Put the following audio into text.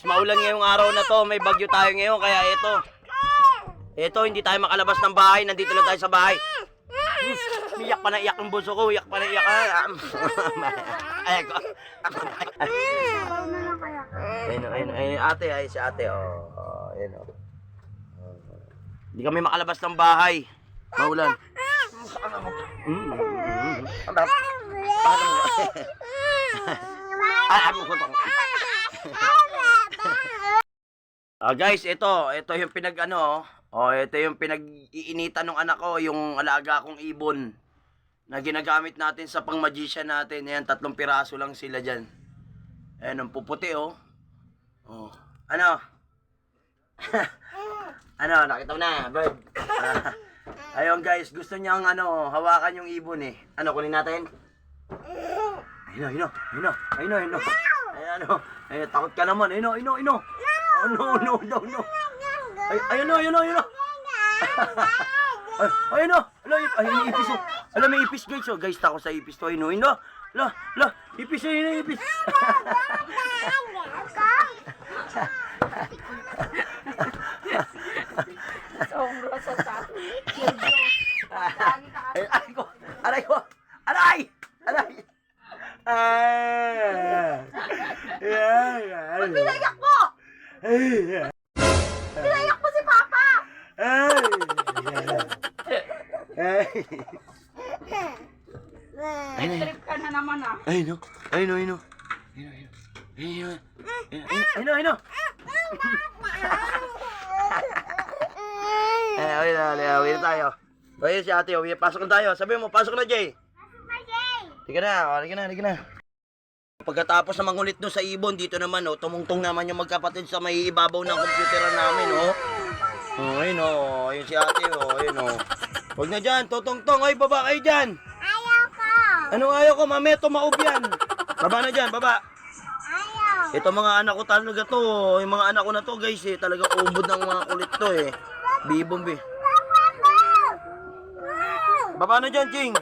Maulan ngayong araw na to, may bagyo tayo ngayon, kaya ito. Ito, hindi tayo makalabas ng bahay, nandito lang tayo sa bahay. Iyak pa na iyak ang buso ko, iyak pa na iyak. Ay, ko. Ayun, ayun, ayun, ate, ay si ate, oh. oh ayun, oh. Hindi kami makalabas ng bahay. Maulan. Mm. Ay, ano ko to? Ah, guys, ito, ito yung pinag ano, oh, ito yung pinag-iinitan ng anak ko, yung alaga kong ibon na ginagamit natin sa pang-magician natin. Ayan, tatlong piraso lang sila diyan. Ayan, ang puputi oh. Oh. Ano? ano, nakita mo na, bird. Ah, ayun guys, gusto niyang ano, hawakan yung ibon eh. Ano, kunin natin? Ayun, ayun, ayun, ayun, ayun, ayun. Ay, ano, ay, takot ka naman. Ayun, ayun, ayun. Oh, no, no, no, no. Ay, ayun, ayun, ayun. Ay, ayun, no. Ala, ay, ay, may ipis, oh. Ala, ipis, guys. Oh, guys, tako sa ipis to. Ayun, ayun, no. La, la, ipis, ayun, ipis. Sombra sa tato. Ay, aray ko, aray ko, aray, aray. Ay, ay, ay. Pinayak Pinayak mo si Papa! ay. Ay. Ay, Trip ka na naman ah. ay, no. Ay, no, ay, no. Ay, no, ay, no. Ay, no. Ay, no, ay, no. Ay, ay, na, ay, uwi na tayo. Uwi si ate, uwi. Pasok na tayo. Sabi mo, pasok na, Jay. Sige na, sige na, sige na. Pagkatapos na mangulit doon sa ibon, dito naman, oh, tumungtong naman yung magkapatid sa may ibabaw ng computer namin, oh. Oh, ayun, oh. Ayun si ate, oh. Ayun, oh. Huwag na dyan, tutungtong. Ay, baba kayo dyan. Ayaw ko! Anong ayaw ko? Mami, tumaob yan. Baba na dyan, baba. Ayaw! Ito mga anak ko talaga to. Yung mga anak ko na to, guys, eh. Talagang ubod ng mga kulit to, eh. Bibong, bi. Baba na dyan, Ching.